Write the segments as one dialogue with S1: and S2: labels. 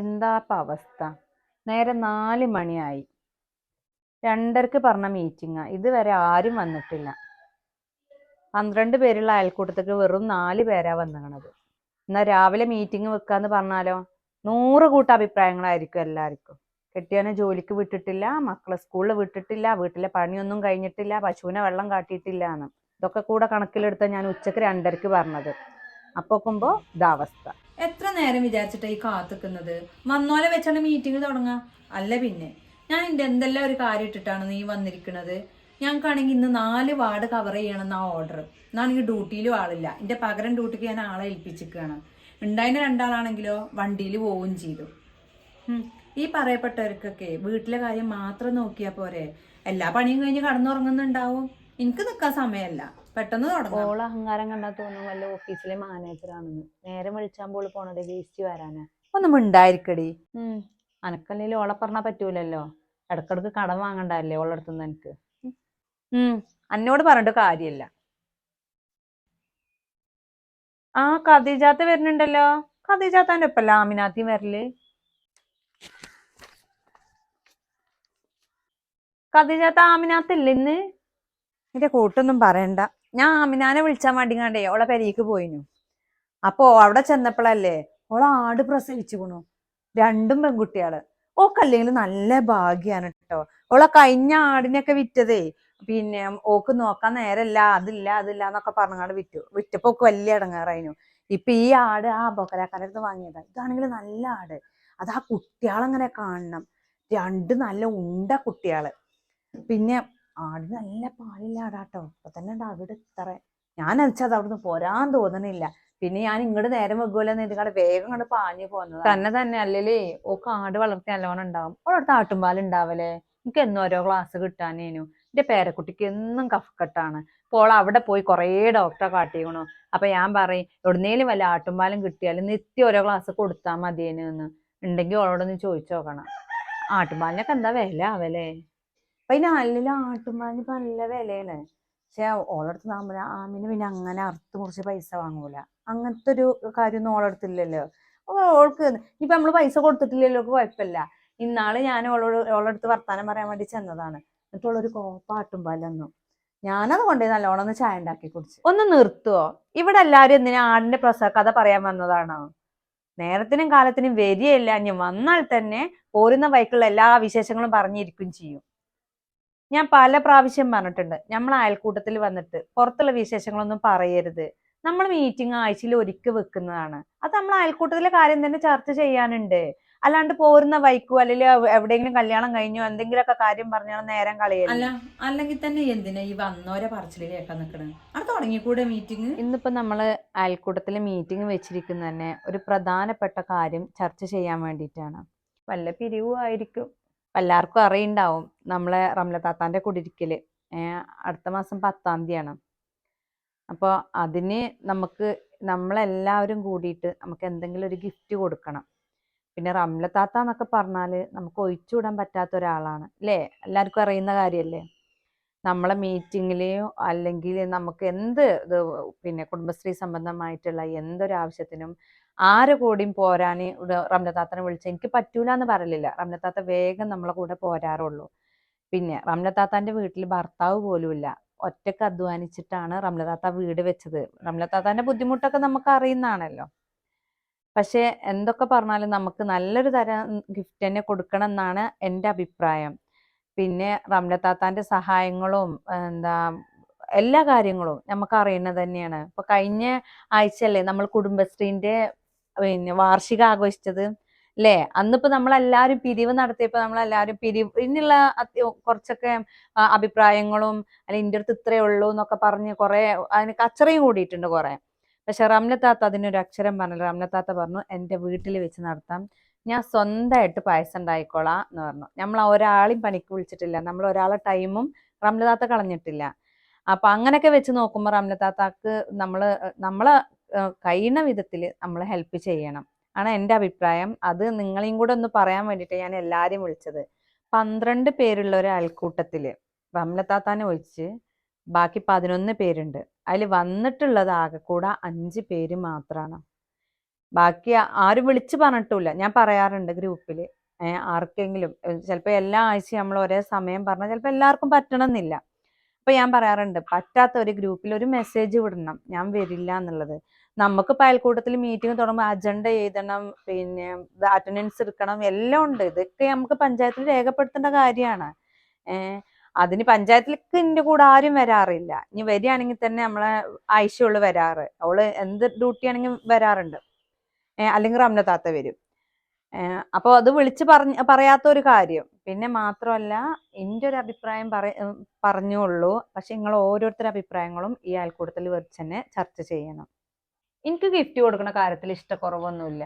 S1: എന്താ ഇപ്പം അവസ്ഥ? നേരെ നാല് മണിയായി. രണ്ടർക്ക് പറഞ്ഞ മീറ്റിംഗാ ഇതുവരെ ആരും വന്നിട്ടില്ല. പന്ത്രണ്ട് പേരുള്ള അയൽക്കൂട്ടത്തേക്ക് വെറും നാല് പേരാ വന്നിക്കണത്. എന്നാ രാവിലെ മീറ്റിംഗ് വെക്കാന്ന് പറഞ്ഞാലോ? നൂറ് കൂട്ട അഭിപ്രായങ്ങളായിരിക്കും എല്ലാവർക്കും കെട്ടിയവനെ ജോലിക്ക് വിട്ടിട്ടില്ല മക്കളെ സ്കൂളിൽ വിട്ടിട്ടില്ല വീട്ടിലെ പണിയൊന്നും കഴിഞ്ഞിട്ടില്ല പശുവിനെ വെള്ളം കാട്ടിയിട്ടില്ല എന്ന്. ഇതൊക്കെ കൂടെ കണക്കിലെടുത്ത ഞാൻ ഉച്ചയ്ക്ക് രണ്ടരക്ക് പറഞ്ഞത്. അപ്പൊ ഇതാവസ്ഥ ഇതാ
S2: എത്ര നേരം വിചാരിച്ചിട്ടാ ഈ കാത്തുക്കുന്നത്? വന്നോലെ വെച്ചാണ് മീറ്റിംഗ് തുടങ്ങുക അല്ല പിന്നെ ഞാൻ എന്റെ എന്തെല്ലാം ഒരു കാര്യം ഇട്ടിട്ടാണ് നീ വന്നിരിക്കുന്നത് ഞങ്ങൾക്കാണെങ്കിൽ ഇന്ന് നാല് വാർഡ് കവർ ചെയ്യണം ആ ഓർഡർ എന്നാണെങ്കിൽ ഡ്യൂട്ടിയിലും ആളില്ല. എന്റെ പകരം ഡ്യൂട്ടിക്ക് ഞാൻ ആളെ ഏൽപ്പിച്ചിരിക്കുകയാണ് ഉണ്ടായിരുന്ന രണ്ടാളാണെങ്കിലോ വണ്ടിയിൽ പോവുകയും ചെയ്തു. ഈ പറയപ്പെട്ടവർക്കൊക്കെ വീട്ടിലെ കാര്യം മാത്രം നോക്കിയാൽ പോരെ? എല്ലാ പണിയും കഴിഞ്ഞ് കടന്നുറങ്ങുന്നുണ്ടാവും. എനിക്ക് നിൽക്കാൻ സമയമല്ല പെട്ടെന്ന് തുടങ്ങാം.
S1: ഓൾ അഹങ്കാരം കണ്ടാ തോന്നും വല്ല ഓഫീസിലെ മാനേജർ മാനേജറാണെന്ന്. നേരെ വിളിച്ചാമ്പോൾ പോണത് വേസ്റ്റ് വരാനാ.
S2: ഒന്നും ഉണ്ടായിരിക്കടി
S1: അനക്കല്ലേ ഓളെ പറഞ്ഞാ പറ്റൂലല്ലോ. ഇടക്കിടക്ക് കടം വാങ്ങണ്ടല്ലേ ഓളെ അടുത്തുനിന്ന് എനിക്ക് അന്നോട് പറഞ്ഞിട്ട് കാര്യമില്ല ആ കദീജാത്ത് വരുന്നുണ്ടല്ലോ. ഖദീജാത്താന്റെ ഒപ്പല്ല ആമിനാത്തി വരൽ? കദീജാത്ത ആമിനാത്തില്ല ഇന്ന്? എന്റെ കൂട്ടൊന്നും പറയണ്ട. ഞാൻ ആമിനാനെ വിളിച്ചാൻ വേണ്ടി കണ്ടേ ഓളെ പെരേക്ക് പോയിനു. അപ്പോ അവിടെ ചെന്നപ്പോഴല്ലേ ഓളെ ആട് പ്രസവിച്ചുകുണു. രണ്ടും പെൺകുട്ടികൾ. ഓക്കല്ലെങ്കിൽ നല്ല ഭാഗ്യാണ് കേട്ടോ ഓളെ കഴിഞ്ഞ ആടിനൊക്കെ വിറ്റതേ. പിന്നെ ഓക്ക് നോക്കാൻ നേരല്ല അതില്ല അതില്ല എന്നൊക്കെ പറഞ്ഞാണ്ട് വിറ്റു. വിറ്റപ്പോ ഒക്കെ വലിയ ഇടങ്ങാറായിരുന്നു ഇപ്പൊ ഈ ആട് ആ ബൊക്കരാക്കാരടുത്ത് വാങ്ങിയതാ. ഇതാണെങ്കിൽ നല്ല ആട്. അത് ആ കുട്ടികളങ്ങനെ കാണണം. രണ്ട് നല്ല ഉണ്ട കുട്ടികൾ. പിന്നെ ആട് നല്ല പാലില്ല ആടാട്ടോ അപ്പൊ തന്നെ അവിടെ ഇത്ര. ഞാൻ അയച്ചത് അവിടുന്ന് പോരാൻ തോന്നണില്ല. പിന്നെ ഞാൻ ഇങ്ങോട്ട് നേരം വെക്കുമല്ലോ ഇതിങ്ങടെ വേഗം കണ്ട് പാഞ്ഞു പോകുന്നത് തന്നെ തന്നെ അല്ലല്ലേ ഓക്ക് ആട് വളർത്തി നല്ലോണം ഉണ്ടാവും. അവിടുത്തെ ആട്ടുംപാൽ ഉണ്ടാവലേ എനിക്ക് എന്നും ഓരോ ക്ലാസ് കിട്ടാനേനു. എന്റെ പേരക്കുട്ടിക്ക് എന്നും കഫക്കെട്ടാണ്. അപ്പോൾ അവിടെ പോയി കുറേ ഡോക്ടറെ കാട്ടിക്കണു. അപ്പൊ ഞാൻ പറയും എവിടുന്നേലും വല്ല ആട്ടുംപാലും കിട്ടിയാലും നിത്യം ഓരോ ക്ലാസ് കൊടുത്താൽ മതിയേനു എന്ന്. ഉണ്ടെങ്കിൽ ഓളോടൊന്ന് ചോദിച്ചു നോക്കണം. ആട്ടുംപാലിനൊക്കെ എന്താ വില ആവലേ അപ്പൊ ഈ നാലിലും ആട്ടുംപാലിന് ഇപ്പൊ നല്ല വിലയാണ്. പക്ഷെ ഓളടുത്ത് നമ്മൾ ആമിന് പിന്നെ അങ്ങനെ അറുത്ത് മുറിച്ച് പൈസ വാങ്ങൂല. അങ്ങനത്തെ ഒരു കാര്യമൊന്നും ഓളടുത്തില്ലല്ലോ. ഓൾക്ക് ഇപ്പൊ നമ്മൾ പൈസ കൊടുത്തിട്ടില്ലല്ലോ കുഴപ്പമില്ല. ഇന്നാൾ ഞാൻ ഓളോട് ഓളടുത്ത് വർത്താനം പറയാൻ വേണ്ടി ചെന്നതാണ്. എന്നിട്ട് ഓളൊരു കോപ്പാട്ടും പാലന്നു ഞാനത് കൊണ്ടുപോയി നല്ലോണം ഒന്ന് ചായ ഉണ്ടാക്കി കുടിച്ചു. ഒന്ന് നിർത്തുവോ? ഇവിടെ എല്ലാരും എന്തിനാ ആടിന്റെ പ്രസവ കഥ പറയാൻ വന്നതാണോ? നേരത്തിനും കാലത്തിനും വരികയില്ല. ഇനി വന്നാൽ തന്നെ പോരുന്ന വൈക്കുള്ള എല്ലാ വിശേഷങ്ങളും പറഞ്ഞിരിക്കും ചെയ്യും. ഞാൻ പല പ്രാവശ്യം പറഞ്ഞിട്ടുണ്ട് നമ്മൾ അയൽക്കൂട്ടത്തിൽ വന്നിട്ട് പുറത്തുള്ള വിശേഷങ്ങളൊന്നും പറയരുത്. നമ്മൾ മീറ്റിംഗ് ആഴ്ചയിൽ ഒരിക്കൽ വെക്കുന്നതാണ്. അത് നമ്മൾ അയൽക്കൂട്ടത്തിലെ കാര്യം തന്നെ ചർച്ച ചെയ്യാനുണ്ട്. അല്ലാണ്ട് പോരുന്ന വൈക്കോ അല്ലെങ്കിൽ എവിടെയെങ്കിലും കല്യാണം കഴിഞ്ഞോ എന്തെങ്കിലുമൊക്കെ കാര്യം പറഞ്ഞാൽ നേരം കളയല്ല?
S2: അല്ല അല്ലെങ്കിൽ തന്നെ എന്തിനാ ഈ വന്നോരെ കേൾക്കാൻ നിക്കണേ? അവിടെ തുടങ്ങിക്കൂടെ മീറ്റിംഗ്
S1: ഇന്നിപ്പോ നമ്മൾ അയൽക്കൂട്ടത്തിൽ മീറ്റിംഗ് വെച്ചിരിക്കുന്ന തന്നെ ഒരു പ്രധാനപ്പെട്ട കാര്യം ചർച്ച ചെയ്യാൻ വേണ്ടിയിട്ടാണ്. വല്ല പിരിവും ആയിരിക്കും. എല്ലാവർക്കും അറിയുണ്ടാവും നമ്മളെ റംല താത്താന്റെ കുടിരിക്കൽ. അടുത്ത മാസം പത്താം തീയതിയാണ്. അപ്പോൾ അതിന് നമുക്ക് നമ്മളെല്ലാവരും കൂടിയിട്ട് നമുക്ക് എന്തെങ്കിലും ഒരു ഗിഫ്റ്റ് കൊടുക്കണം. പിന്നെ റംല താത്ത എന്നൊക്കെ പറഞ്ഞാൽ നമുക്ക് ഒഴിച്ചുവിടാൻ പറ്റാത്ത ഒരാളാണ്. അല്ലേ എല്ലാവർക്കും അറിയുന്ന കാര്യമല്ലേ നമ്മളെ മീറ്റിങ്ങിലെയോ അല്ലെങ്കിൽ നമുക്ക് എന്ത് പിന്നെ കുടുംബശ്രീ സംബന്ധമായിട്ടുള്ള എന്തൊരു ആവശ്യത്തിനും ആരെ കൂടിയും പോരാൻ റംലത്താത്തനെ വിളിച്ച എനിക്ക് പറ്റൂല എന്ന് പറയലില്ല റംലത്താത്ത വേഗം നമ്മളെ കൂടെ പോരാറുള്ളൂ. പിന്നെ റംലത്താത്താന്റെ വീട്ടിൽ ഭർത്താവ് പോലുമില്ല. ഒറ്റയ്ക്ക് അധ്വാനിച്ചിട്ടാണ് റംലത്താത്ത വീട് വെച്ചത്. റംലത്താത്താന്റെ ബുദ്ധിമുട്ടൊക്കെ നമുക്ക് അറിയുന്നതാണല്ലോ. പക്ഷെ എന്തൊക്കെ പറഞ്ഞാലും നമുക്ക് നല്ലൊരു തരം ഗിഫ്റ്റ് തന്നെ കൊടുക്കണം എന്നാണ് എന്റെ അഭിപ്രായം. പിന്നെ റംലത്താത്താന്റെ സഹായങ്ങളും എന്താ എല്ലാ കാര്യങ്ങളും നമുക്ക് അറിയുന്നത് തന്നെയാണ്. ഇപ്പൊ കഴിഞ്ഞ ആഴ്ചയല്ലേ നമ്മൾ കുടുംബശ്രീന്റെ പിന്നെ വാർഷികം ആഘോഷിച്ചത് അല്ലേ അന്നിപ്പോ നമ്മളെല്ലാരും പിരിവ് നടത്തിയപ്പോ നമ്മളെല്ലാരും പിരിവ് ഇന്നുള്ള കുറച്ചൊക്കെ അഭിപ്രായങ്ങളും അല്ലെ ഇന്റെ അടുത്ത് ഇത്രയേ ഉള്ളൂ എന്നൊക്കെ പറഞ്ഞ് കുറെ അതിന് കച്ചറയും കൂടിയിട്ടുണ്ട് കുറെ. പക്ഷെ റംലത്താത്ത അതിനൊരു അക്ഷരം പറഞ്ഞു റംലത്താത്ത പറഞ്ഞു എന്റെ വീട്ടിൽ വെച്ച് നടത്താം. ഞാൻ സ്വന്തമായിട്ട് പായസം ഉണ്ടായിക്കോളാം എന്ന് പറഞ്ഞു. നമ്മൾ ഒരാളെയും പണിക്ക് വിളിച്ചിട്ടില്ല. നമ്മൾ ഒരാളെ ടൈമും റംലതാത്ത കളഞ്ഞിട്ടില്ല. അപ്പൊ അങ്ങനെയൊക്കെ വെച്ച് നോക്കുമ്പോൾ റംലത്താത്താക്ക് നമ്മൾ നമ്മളെ കഴിയുന്ന വിധത്തിൽ നമ്മൾ ഹെൽപ്പ് ചെയ്യണം. ആണ് എന്റെ അഭിപ്രായം. അത് നിങ്ങളെയും കൂടെ ഒന്ന് പറയാൻ വേണ്ടിയിട്ട് ഞാൻ എല്ലാവരെയും വിളിച്ചത്. പന്ത്രണ്ട് പേരുള്ള ഒരു അയൽക്കൂട്ടത്തിൽ റംലത്താത്താനെ ഒഴിച്ച് ബാക്കി പതിനൊന്ന് പേരുണ്ട്. അതിൽ വന്നിട്ടുള്ളത് ആകെ കൂടെ അഞ്ച് പേര് മാത്രമാണ് ബാക്കി ആരും വിളിച്ച് പറഞ്ഞിട്ടില്ല. ഞാൻ പറയാറുണ്ട് ഗ്രൂപ്പിൽ ആർക്കെങ്കിലും. ചിലപ്പോൾ എല്ലാ ആഴ്ചയും നമ്മൾ ഒരേ സമയം പറഞ്ഞാൽ ചിലപ്പോൾ എല്ലാവർക്കും പറ്റണമെന്നില്ല അപ്പൊ ഞാൻ പറയാറുണ്ട് പറ്റാത്ത ഒരു ഗ്രൂപ്പിൽ ഒരു മെസ്സേജ് വിടണം. ഞാൻ വരില്ല എന്നുള്ളത്. നമുക്ക് അയൽക്കൂട്ടത്തിൽ മീറ്റിംഗ് തുടങ്ങുമ്പോൾ അജണ്ട എഴുതണം പിന്നെ അറ്റൻഡൻസ് എടുക്കണം എല്ലാം ഉണ്ട്. ഇതൊക്കെ നമുക്ക് പഞ്ചായത്തിൽ രേഖപ്പെടുത്തേണ്ട കാര്യമാണ്. അതിന് പഞ്ചായത്തിലേക്ക് എന്റെ കൂടെ ആരും വരാറില്ല. ഇനി വരികയാണെങ്കിൽ തന്നെ നമ്മളെ ആയിഷയുള്ളു വരാറ്. അവൾ എന്ത് ഡ്യൂട്ടി ആണെങ്കിൽ വരാറുണ്ട്. അല്ലെങ്കിൽ റംന താത്ത വരും. അപ്പോൾ അത് വിളിച്ച് പറഞ്ഞ പറയാത്ത ഒരു കാര്യം. പിന്നെ മാത്രമല്ല എന്റെ ഒരു അഭിപ്രായം പറ പറഞ്ഞുള്ളൂ. പക്ഷെ നിങ്ങൾ ഓരോരുത്തരുടെ അഭിപ്രായങ്ങളും ഈ അയൽക്കൂട്ടത്തിൽ വെച്ച് തന്നെ ചർച്ച ചെയ്യണം. എനിക്ക് ഗിഫ്റ്റ് കൊടുക്കുന്ന കാര്യത്തിൽ ഇഷ്ടക്കുറവൊന്നുമില്ല.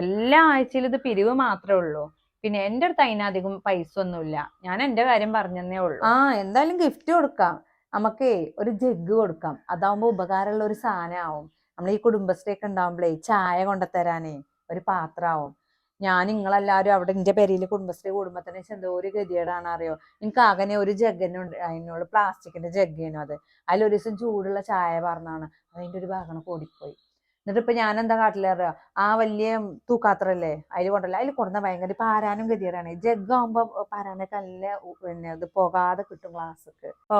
S1: എല്ലാ ആഴ്ചയിലും ഇത് പിരിവ് മാത്രമേ ഉള്ളൂ. പിന്നെ എന്റെ അടുത്ത് അതിനധികം പൈസ ഒന്നുമില്ല ഞാൻ എന്റെ കാര്യം പറഞ്ഞതേ ഉള്ളൂ. ആ എന്തായാലും ഗിഫ്റ്റ് കൊടുക്കാം. നമുക്കേ ഒരു ജഗ് കൊടുക്കാം. അതാവുമ്പോൾ ഉപകാരമുള്ള ഒരു സാധനമാവും. നമ്മൾ ഈ കുടുംബശ്രീ ഒക്കെ ഉണ്ടാവുമ്പോഴേ ചായ കൊണ്ടുത്തരാനേ ഒരു പാത്രമാവും ഞാൻ നിങ്ങളെല്ലാവരും അവിടെ എന്റെ പെരയിൽ കുടുംബശ്രീ കുടുംബത്തിന് എന്തോ ഒരു ഗതികേടാണ് അറിയോ എനിക്ക് അകനെ ഒരു ജഗ്ഗനുണ്ട്. അതിനോട് അതിനുള്ള പ്ലാസ്റ്റിക്കിന്റെ ജഗ്ഗേനു അത്. അതിലൊരു ദിവസം ചൂടുള്ള ചായ പറഞ്ഞാണ് അതിന്റെ ഒരു ഭാഗം കൂടിപ്പോയി എന്നിട്ട് ഇപ്പൊ ഞാൻ എന്താ കാട്ടിലറിയോ ആ വലിയ തൂക്കാത്രല്ലേ? അതിൽ കൊണ്ടല്ല. അതിൽ കൊണ്ടുവന്ന ഭയങ്കര പാരാനും ഗതികേടാണ്. ജഗ് ആകുമ്പോ പാരാനൊക്കെ നല്ല പിന്നെ ഇത് പോകാതെ കിട്ടും ഗ്ലാസ്സൊക്കെ. ഓ.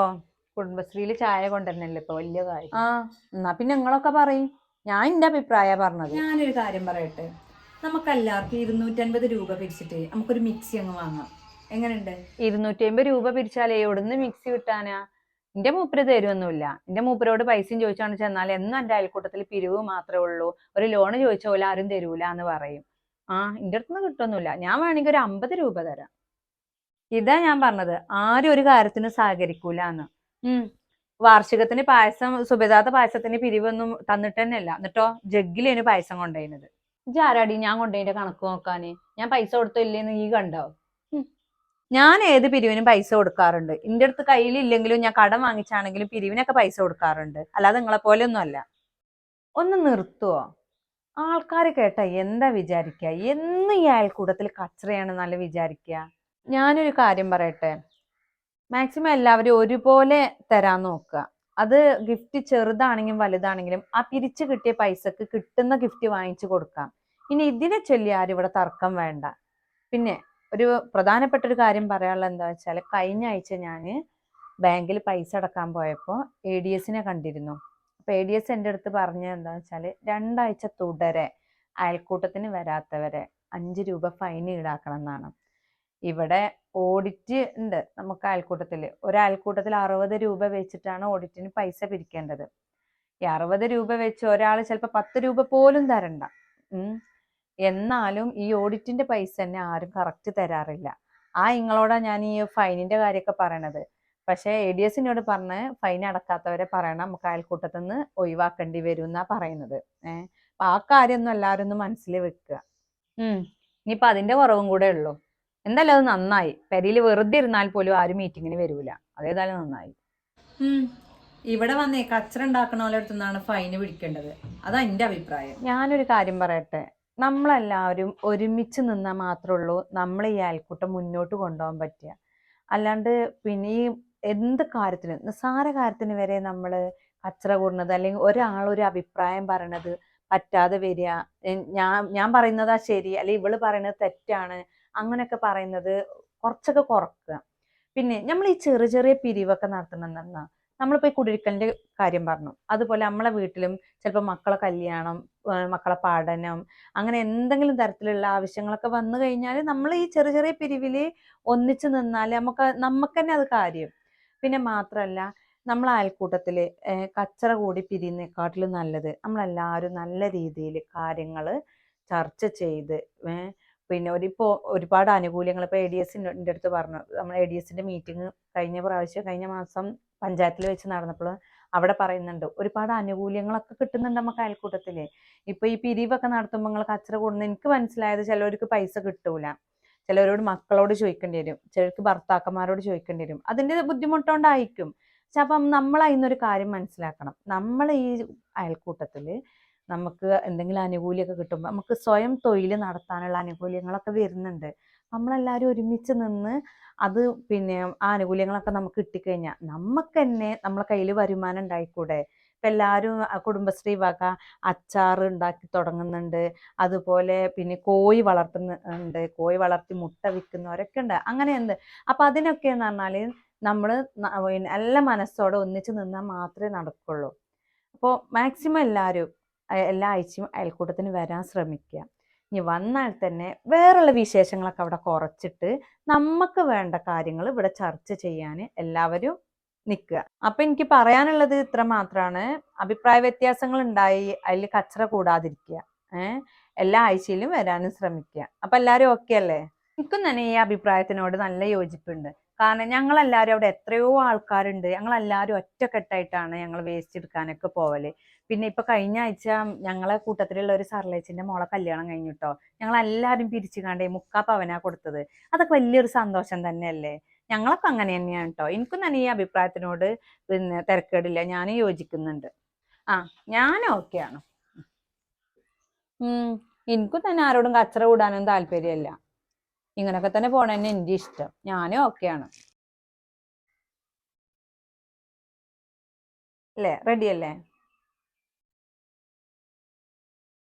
S1: കുടുംബശ്രീയിൽ ചായ കൊണ്ടുവരുന്നല്ലേ ഇപ്പൊ വലിയ കാര്യം. ആ. എന്നാ പിന്നെ നിങ്ങളൊക്കെ പറയും. ഞാൻ എന്റെ അഭിപ്രായ പറഞ്ഞത്.
S2: ഞാനൊരു കാര്യം പറയട്ടെ? നമുക്കെല്ലാവർക്കും ഇരുന്നൂറ്റൻപത് രൂപ പിരിച്ചിട്ട് നമുക്കൊരു മിക്സി അങ്ങ് വാങ്ങാം. എങ്ങനെയുണ്ട്?
S1: ഇരുന്നൂറ്റി അമ്പത് രൂപ പിരിച്ചാലേ എവിടുന്ന് മിക്സി കിട്ടാനാ? എന്റെ മൂപ്പര് തരുമൊന്നുമില്ല എന്റെ മൂപ്പരോട് പൈസയും ചോദിച്ചാണ് ചെന്നാൽ എന്നും എന്റെ അയൽക്കൂട്ടത്തിൽ പിരിവ് മാത്രമേ ഉള്ളൂ. ഒരു ലോണ് ചോദിച്ച പോലെ ആരും തരൂല എന്ന് പറയും. ആ എന്റെ അടുത്തുനിന്ന് കിട്ടൊന്നുമില്ല. ഞാൻ വേണമെങ്കിൽ ഒരു അമ്പത് രൂപ തരാം. ഇതാ ഞാൻ പറഞ്ഞത്. ആരും ഒരു കാര്യത്തിന് സഹകരിക്കൂല എന്ന്. ഉം. വാർഷികത്തിന് പായസം സുബിതാത്ത പായസത്തിന് പിരിവൊന്നും തന്നിട്ട് തന്നെയല്ല. എന്നിട്ടോ ജഗ്ഗിലേനു പായസം കൊണ്ടുപോയിരുന്നത്. ഇജ്ജ് ആരാടി ഞാൻ കൊണ്ടുപോയിന്റെ കണക്ക് നോക്കാന്? ഞാൻ പൈസ കൊടുത്തില്ലേന്ന് ഈ കണ്ടോ? ഞാൻ ഏത് പിരിവിനും പൈസ കൊടുക്കാറുണ്ട്. എന്റെ അടുത്ത് കയ്യിലില്ലെങ്കിലും ഞാൻ കടം വാങ്ങിച്ചാണെങ്കിലും പിരിവിനൊക്കെ പൈസ കൊടുക്കാറുണ്ട്. അല്ലാതെ നിങ്ങളെ പോലെ ഒന്നും അല്ല. ഒന്ന് നിർത്തുവോ? ആൾക്കാർ കേട്ട എന്താ വിചാരിക്കുക എന്നും ഈ അയൽക്കൂട്ടത്തിൽ കച്ചറയാണെന്നല്ല വിചാരിക്കുക ഞാനൊരു കാര്യം പറയട്ടെ? മാക്സിമം എല്ലാവരും ഒരുപോലെ തരാൻ നോക്കുക. അത് ഗിഫ്റ്റ് ചെറുതാണെങ്കിലും വലുതാണെങ്കിലും ആ പിരിച്ചു കിട്ടിയ പൈസക്ക് കിട്ടുന്ന ഗിഫ്റ്റ് വാങ്ങിച്ചു കൊടുക്കാം. ഇനി ഇതിനെ ചൊല്ലി ആരും ഇവിടെ തർക്കം വേണ്ട. പിന്നെ ഒരു പ്രധാനപ്പെട്ട ഒരു കാര്യം പറയാനുള്ളത് എന്താ വെച്ചാൽ കഴിഞ്ഞ ആഴ്ച ഞാൻ ബാങ്കിൽ പൈസ അടക്കാൻ പോയപ്പോൾ എ ഡി എസിനെ കണ്ടിരുന്നു. അപ്പോൾ എ ഡി എസ് എന്റെ അടുത്ത് പറഞ്ഞത് എന്താ വെച്ചാൽ രണ്ടാഴ്ച തുടരെ അയൽക്കൂട്ടത്തിന് വരാത്തവരെ അഞ്ച് രൂപ ഫൈൻ ഈടാക്കണം എന്നാണ്. ഇവിടെ ഓഡിറ്റ് ഉണ്ട് നമുക്ക് അയൽക്കൂട്ടത്തിൽ ഒരു അയൽക്കൂട്ടത്തിൽ അറുപത് രൂപ വെച്ചിട്ടാണ് ഓഡിറ്റിന് പൈസ പിരിക്കേണ്ടത്. ഈ അറുപത് രൂപ വെച്ച് ഒരാൾ ചിലപ്പോൾ പത്ത് രൂപ പോലും തരണ്ട. എന്നാലും ഈ ഓഡിറ്റിന്റെ പൈസ തന്നെ ആരും കറക്റ്റ് തരാറില്ല. ആ ഇങ്ങളോടാ ഞാൻ ഈ ഫൈനിന്റെ കാര്യമൊക്കെ പറയണത്. പക്ഷേ എ ഡി എസിനോട് പറഞ്ഞ് ഫൈൻ അടക്കാത്തവരെ പറയണം. നമുക്ക് അയൽക്കൂട്ടത്തിൽ നിന്ന് ഒഴിവാക്കേണ്ടി വരും എന്നാ പറയുന്നത്. ഏഹ് അപ്പൊ ആ കാര്യമൊന്നും എല്ലാവരും ഒന്ന് മനസ്സിൽ വെക്കുക. ഉം. ഇനിയിപ്പൊ അതിന്റെ കുറവും കൂടെ ഉള്ളൂ. എന്തായാലും അത് നന്നായി. പെരിയിൽ വെറുതെ ഇരുന്നാൽ പോലും ആരും മീറ്റിങ്ങിന് വരൂല. അതേതായാലും നന്നായി.
S2: ഇവിടെ വന്നേ കച്ചറ ഉണ്ടാക്കണ പോലെ അടുത്തുനിന്നാണ് ഫൈന് പിടിക്കേണ്ടത്. അതാ എന്റെ അഭിപ്രായം.
S1: ഞാനൊരു കാര്യം പറയട്ടെ. നമ്മളെല്ലാവരും ഒരുമിച്ച് നിന്നാൽ മാത്രമേ ഉള്ളൂ നമ്മൾ ഈ അയൽക്കൂട്ടം മുന്നോട്ട് കൊണ്ടുപോകാൻ പറ്റുക. അല്ലാണ്ട് പിന്നെ ഈ എന്ത് കാര്യത്തിനും നിസ്സാര കാര്യത്തിന് വരെ നമ്മൾ കച്ചറ കൂടുന്നത് അല്ലെങ്കിൽ ഒരാളൊരു ഒരു അഭിപ്രായം പറയണത് പറ്റാതെ വരിക ഞാൻ ഞാൻ പറയുന്നതാ ശരി അല്ലെങ്കിൽ ഇവൾ പറയുന്നത് തെറ്റാണ് അങ്ങനെയൊക്കെ പറയുന്നത് കുറച്ചൊക്കെ കുറക്കുക. പിന്നെ നമ്മൾ ഈ ചെറിയ ചെറിയ പിരിവൊക്കെ നടത്തണമെന്നാ നമ്മളിപ്പോൾ ഈ കുടിരിക്കലിന്റെ കാര്യം പറഞ്ഞു. അതുപോലെ നമ്മളെ വീട്ടിലും ചിലപ്പോൾ മക്കളെ കല്യാണം മക്കളെ പഠനം അങ്ങനെ എന്തെങ്കിലും തരത്തിലുള്ള ആവശ്യങ്ങളൊക്കെ വന്നു കഴിഞ്ഞാൽ നമ്മൾ ഈ ചെറിയ ചെറിയ പിരിവിൽ ഒന്നിച്ച് നിന്നാൽ നമുക്ക് നമുക്ക് തന്നെ അത് കാര്യം. പിന്നെ മാത്രമല്ല നമ്മൾ അയൽക്കൂട്ടത്തിൽ കച്ചറ കൂടി പിരിയുന്നേക്കാട്ടിലും നല്ലത്. നമ്മളെല്ലാവരും നല്ല രീതിയിൽ കാര്യങ്ങൾ ചർച്ച ചെയ്ത് പിന്നെ ഒരു ഇപ്പോൾ ഒരുപാട് ആനുകൂല്യങ്ങൾ ഇപ്പോൾ എ ഡി എസിന്റെ അടുത്ത് പറഞ്ഞു. നമ്മൾ എ ഡി എസിന്റെ മീറ്റിംഗ് കഴിഞ്ഞ പ്രാവശ്യം കഴിഞ്ഞ മാസം പഞ്ചായത്തിൽ വെച്ച് നടന്നപ്പോൾ അവിടെ പറയുന്നുണ്ട്. ഒരുപാട് ആനുകൂല്യങ്ങളൊക്കെ കിട്ടുന്നുണ്ട് നമുക്ക് അയൽക്കൂട്ടത്തിൽ ഇപ്പൊ ഈ പിരിവൊക്കെ നടത്തുമ്പോൾ നിങ്ങൾ കച്ചറ കൂടുന്ന എനിക്ക് മനസ്സിലായത് ചിലവർക്ക് പൈസ കിട്ടൂല. ചിലവരോട് മക്കളോട് ചോദിക്കേണ്ടി വരും. ചിലർക്ക് ഭർത്താക്കന്മാരോട് ചോദിക്കേണ്ടി വരും. അതിന്റെ ബുദ്ധിമുട്ടുകൊണ്ടായിരിക്കും പക്ഷെ അപ്പം നമ്മൾ അതിന്നൊരു കാര്യം മനസ്സിലാക്കണം. നമ്മൾ ഈ അയൽക്കൂട്ടത്തിൽ നമുക്ക് എന്തെങ്കിലും ആനുകൂല്യമൊക്കെ കിട്ടുമ്പോൾ നമുക്ക് സ്വയം തൊഴിൽ നടത്താനുള്ള ആനുകൂല്യങ്ങളൊക്കെ വരുന്നുണ്ട്. നമ്മളെല്ലാവരും ഒരുമിച്ച് നിന്ന് അത് പിന്നെ ആനുകൂല്യങ്ങളൊക്കെ നമുക്ക് കിട്ടിക്കഴിഞ്ഞാൽ നമുക്ക് തന്നെ നമ്മളെ കയ്യിൽ വരുമാനം ഉണ്ടായിക്കൂടെ? ഇപ്പം എല്ലാവരും കുടുംബശ്രീ വക അച്ചാർ ഉണ്ടാക്കി തുടങ്ങുന്നുണ്ട്. അതുപോലെ പിന്നെ കോഴി വളർത്തുന്നുണ്ട് കോഴി വളർത്തി മുട്ട വിൽക്കുന്നവരൊക്കെ ഉണ്ട്. അങ്ങനെ എന്ത്? അപ്പം അതിനൊക്കെ എന്ന് പറഞ്ഞാൽ നമ്മൾ നല്ല മനസ്സോടെ ഒന്നിച്ച് നിന്നാൽ മാത്രമേ നടക്കുള്ളൂ. അപ്പോൾ മാക്സിമം എല്ലാവരും എല്ലാ ആഴ്ചയും അയൽക്കൂട്ടത്തിന് വരാൻ ശ്രമിക്കുക. ഇനി വന്നാൽ തന്നെ വേറെയുള്ള വിശേഷങ്ങളൊക്കെ അവിടെ കുറച്ചിട്ട് നമുക്ക് വേണ്ട കാര്യങ്ങൾ ഇവിടെ ചർച്ച ചെയ്യാൻ എല്ലാവരും നിൽക്കുക. അപ്പം എനിക്ക് പറയാനുള്ളത് ഇത്ര മാത്രമാണ് അഭിപ്രായ വ്യത്യാസങ്ങൾ ഉണ്ടായി അതിൽ കച്ചറ കൂടാതിരിക്കുക. ഏഹ് എല്ലാ ആഴ്ചയിലും വരാനും ശ്രമിക്കുക. അപ്പൊ എല്ലാവരും ഓക്കെ അല്ലേ? എനിക്കും തന്നെ ഈ അഭിപ്രായത്തിനോട് നല്ല യോജിപ്പുണ്ട്. കാരണം ഞങ്ങളെല്ലാവരും അവിടെ എത്രയോ ആൾക്കാരുണ്ട്. ഞങ്ങളെല്ലാവരും ഒറ്റക്കെട്ടായിട്ടാണ് ഞങ്ങൾ വേസ്റ്റ് എടുക്കാനൊക്കെ പോവൽ. പിന്നെ ഇപ്പൊ കഴിഞ്ഞ ആഴ്ച ഞങ്ങളെ കൂട്ടത്തിലുള്ള ഒരു സർലേച്ചിന്റെ മോളെ കല്യാണം കഴിഞ്ഞിട്ടോ. ഞങ്ങൾ എല്ലാവരും പിരിച്ചു കണ്ടേ മുക്കാ പവനാ കൊടുത്തത്. അതൊക്കെ വലിയൊരു സന്തോഷം തന്നെയല്ലേ? ഞങ്ങളൊക്കെ അങ്ങനെ തന്നെയാണ് കേട്ടോ എനിക്കും തന്നെ ഈ അഭിപ്രായത്തിനോട് പിന്നെ തിരക്കേടില്ല. ഞാൻ യോജിക്കുന്നുണ്ട്. ആ ഞാൻ ഓക്കെയാണ് എനിക്കും തന്നെ ആരോടും കച്ചറ കൂടാനും താല്പര്യമില്ല. ഇങ്ങനൊക്കെ തന്നെ പോണെന്നെ എന്റെ ഇഷ്ടം. ഞാനും ഓക്കെയാണ് അല്ലേ? റെഡി അല്ലേ?